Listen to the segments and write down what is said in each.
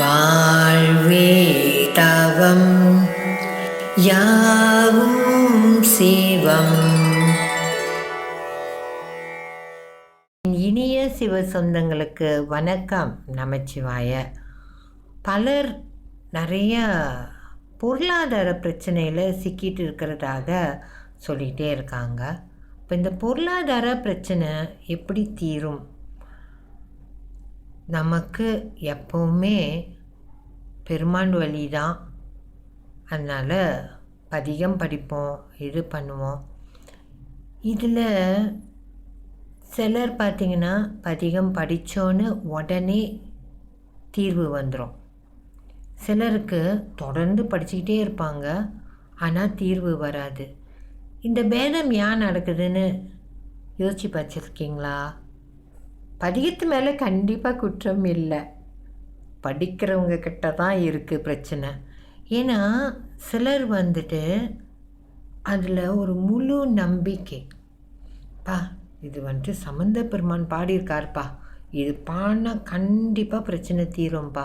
வாழ்வே தவம் யாவும் சிவம். இனிய சிவ சொந்தங்களுக்கு வணக்கம் நமச்சிவாய. பலர் நிறைய பொருளாதார பிரச்சனையில் சிக்கிட்டு இருக்கிறதாக சொல்லிகிட்டே இருக்காங்க. இப்போ இந்த பொருளாதார பிரச்சனை எப்படி தீரும்? நமக்கு எப்போவுமே பெருமான் வழி தான் அதனால் பதிகம் படிப்போம் இது பண்ணுவோம். இதில் சிலர் பார்த்திங்கன்னா பதிகம் படித்தோன்னு உடனே தீர்வு வந்துடும் சிலருக்கு தொடர்ந்து படிச்சுக்கிட்டே இருப்பாங்க ஆனால் தீர்வு வராது. இந்த பேதம் ஏன் நடக்குதுன்னு யோசிச்சு பார்த்துருக்கீங்களா? பதிகத்து மேலே கண்டிப்பாக குற்றம் இல்லை. படிக்கிறவங்க கிட்ட தான் இருக்குது பிரச்சனை. ஏன்னா சிலர் வந்துட்டு அதில் ஒரு முழு நம்பிக்கை. பா இது வந்துட்டு சம்பந்த பெருமான் பாடியிருக்காருப்பா. இது பாடினா கண்டிப்பாக பிரச்சனை தீரும்பா.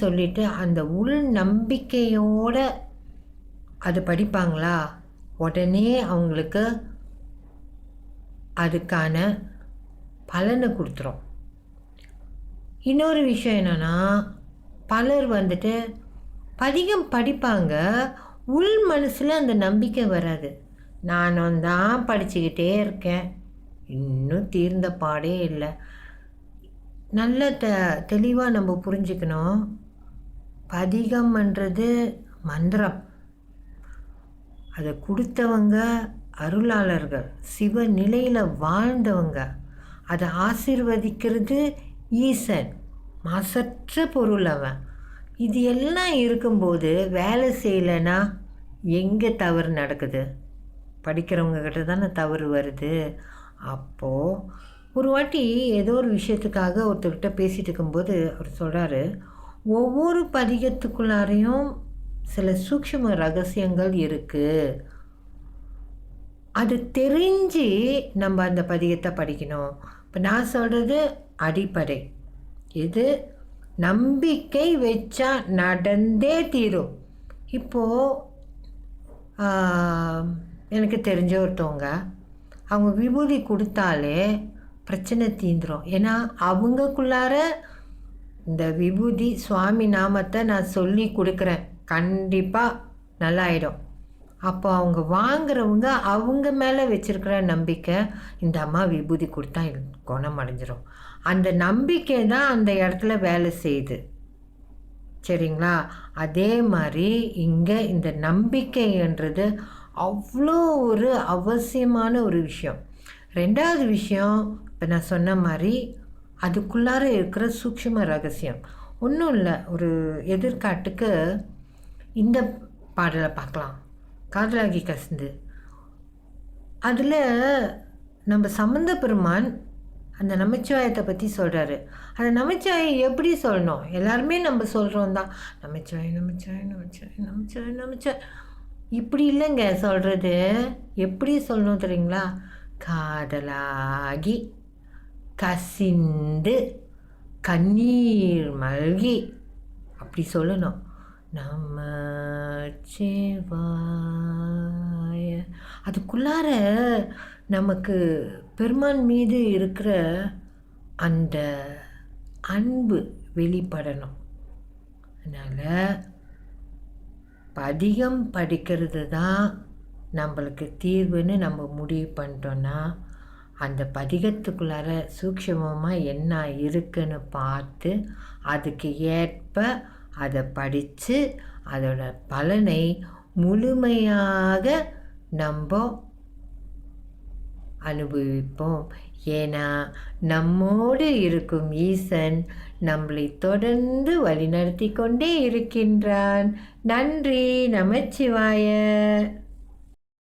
சொல்லிட்டு அந்த உள் நம்பிக்கையோடு அது படிப்பாங்களா? உடனே அவங்களுக்கு அதுக்கான பலனை கொடுத்துரும். இன்னொரு விஷயம் என்னென்னா பலர் வந்துட்டு பதிகம் படிப்பாங்க உள் மனசில் அந்த நம்பிக்கை வராது. நானும் தான் படிச்சுக்கிட்டே இருக்கேன். இன்னும் தீர்ந்த பாடே இல்லை. நல்ல த தெளிவாக நம்ம புரிஞ்சுக்கணும். பதிகம்ன்றது மந்திரம். அதை கொடுத்தவங்க அருளாளர்கள். சிவ நிலையில் வாழ்ந்தவங்க. அதை ஆசிர்வதிக்கிறது ஈசன். மாசற்ற பொருள் அவன். இது எல்லாம் இருக்கும்போது வேலை செய்யலைன்னா எங்கே தவறு நடக்குது? படிக்கிறவங்கக்கிட்ட தானே தவறு வருது. அப்போது ஒரு வாட்டி ஏதோ ஒரு விஷயத்துக்காக ஒருத்தர்கிட்ட பேசிகிட்டு இருக்கும்போது அவர் சொல்கிறாரு ஒவ்வொரு பதிகத்துக்குள்ளாரையும் சில சூக்ஷ்ம ரகசியங்கள் இருக்குது அது தெரிஞ்சு நம்ம அந்த பதிகத்தை படிக்கணும். இப்போ நான் சொல்கிறது அடிப்படை. இது நம்பிக்கை வச்சா நடந்தே தீரும். இப்போது எனக்கு தெரிஞ்ச ஒருத்தவங்க அவங்க விபூதி கொடுத்தாலே பிரச்சனை தீந்துடும் ஏன்னா அவங்கக்குள்ளார இந்த விபூதி சுவாமி நாமத்தை நான் சொல்லி கொடுக்குறேன். கண்டிப்பாக நல்லாயிடும். அப்போ அவங்க வாங்குறவங்க அவங்க மேலே வச்சுருக்கிற நம்பிக்கை இந்த அம்மா விபூதி கொடுத்தா குணம் அடைஞ்சிரும் அந்த நம்பிக்கை தான் அந்த இடத்துல வேலை செய்யுது. சரிங்களா? அதே மாதிரி இங்கே இந்த நம்பிக்கைன்றது அவ்வளோ ஒரு அவசியமான ஒரு விஷயம். ரெண்டாவது விஷயம் இப்போ நான் சொன்ன மாதிரி அதுக்குள்ளார இருக்கிற சூக்ஷ்ம ரகசியம். ஒன்றும் இல்லை ஒரு எதிர்காட்டுக்கு இந்த பாடலை பார்க்கலாம். காதலாகி கசந்து. அதில் நம்ம சம்மந்த பெருமான் அந்த நமச்சிவாயத்தை பற்றி சொல்கிறாரு அந்த நமச்சிவாயம் எப்படி சொல்லணும்? எல்லாருமே நம்ம சொல்கிறோம் தான். நமச்சிவாயம் நமச்சிவாயம் நமச்சிவாயம் நமச்சிவாயம் நமச்சிவாய் இப்படி இல்லைங்க சொல்கிறது எப்படி சொல்லணும் தெரியுங்களா? காதலாகி கசிந்து கண்ணீர் மல்கி அப்படி சொல்லணும். நம்ம சேவாய அதுக்குள்ளார நமக்கு பெருமான் மீது இருக்கிற அந்த அன்பு வெளிப்படணும். அதனால் பதிகம் படிக்கிறது தான் நம்மளுக்கு தீர்வுன்னு நம்ம முடிவு பண்ணிட்டோன்னா அந்த பதிகத்துக்குள்ளார சூக்ஷமமாக என்ன இருக்குன்னு பார்த்து அதுக்கு ஏற்ப அதை படித்து அதோட பலனை முழுமையாக நம்ம அனுபவிப்போம். ஏன்னா நம்மோடு இருக்கும் ஈசன் நம்மளை தொடர்ந்து வழிநடத்தி கொண்டே இருக்கின்றான். நன்றி நமச்சிவாய.